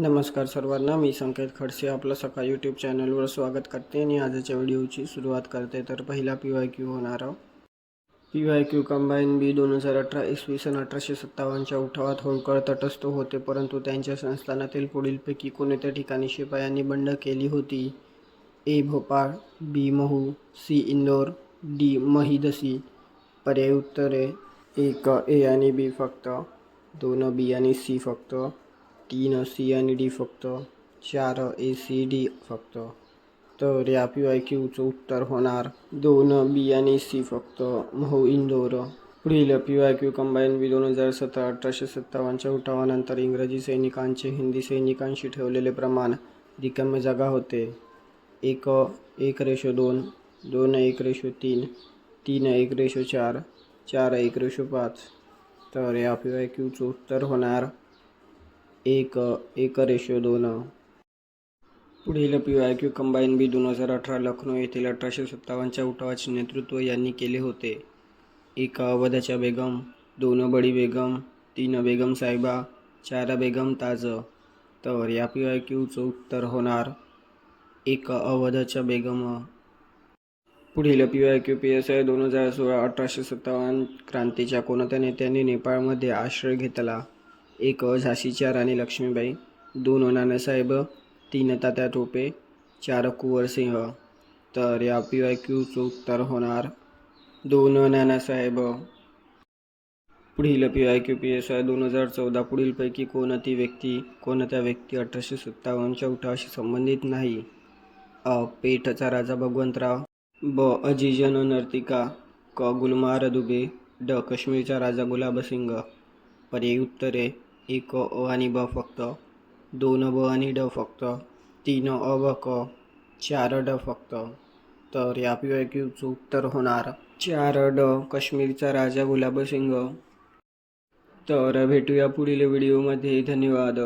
नमस्कार सर्वांना मी संकेत खडसे आपलं सकाळ यूट्यूब चॅनलवर स्वागत करते आणि आजच्या व्हिडिओची सुरुवात करते. तर पहिला पी वाय क्यू होणार P Y Q combine B दोन हजार अठरा इसवी सन अठराशे सत्तावन्नच्या उठावात होळकर तटस्थ होते परंतु त्यांच्या संस्थानातील पुढीलपैकी कोणत्या ठिकाणी शिपायांनी बंड केली होती? A Bhopal B Mhow C Indore D महिदसी. पर्याय उत्तरे एक ए आणि बी फक्त. दोन बी आणि सी फक्त. तीन सी आणि डी फक्त चार ए सी डी फक्त. तर या पी वाय क्यूचं उत्तर होणार दोन बी आणि सी फक्त. महो इंदोर. पुढील P Y Q combine B दोन हजार सतरा अठराशे सत्तावन्नच्या उठावानंतर इंग्रजी सैनिकांचे हिंदी सैनिकांशी ठेवलेले प्रमाण रिकाम्या जागा होते. एक एक रेशो दोन दोन एक रेशो तीन तीन एक रेशो चार चार एक रेशो पाच. तर या पी वाय क्यूचं उत्तर होणार एक एक रेशो दोन. पुढील P I Q combine B दोन हजार अठरा लखनौ येथील अठराशे सत्तावन्नच्या उठावाचे नेतृत्व यांनी केले होते. एक अवधाच्या बेगम दोन बडी बेगम तीन बेगम साहेबा चार बेगम ताज. तर या पी वाय क्यूचं उत्तर होणार एक अवधच्या बेगम. पुढील P Y Q P S I दोन हजार सोळा अठराशे सत्तावन्न क्रांतीच्या कोणत्या नेत्यांनी नेपाळमध्ये आश्रय घेतला? एक झाशीच्या राणी लक्ष्मीबाई दोन नानासाहेब तीन तात्या टोपे चार कुंवरसिंह तर या पी वाय क्यूचं उत्तर होणार दोन नानासाहेब. पुढील P Y Q P S I दोन हजार चौदा पुढीलपैकी कोणती व्यक्ती कोणत्या व्यक्ती अठराशे सत्तावन्नच्या उठावाशी संबंधित नाही? अ. पेठचा राजा भगवंतराव ब. अजिजन नर्तिका क. गुलमार दुबे ड. काश्मीरचा राजा गुलाबसिंग पर्यायी उत्तरे एक अ आणि ब फक्त. दोन ब आणि ड फक्त. तीन अ ब क. चार ड फक्त. तर या पी वाय क्यूचं उत्तर होणार. चार ड काश्मीरचा राजा गुलाबसिंग तर भेटूया पुढील व्हिडिओमध्ये धन्यवाद.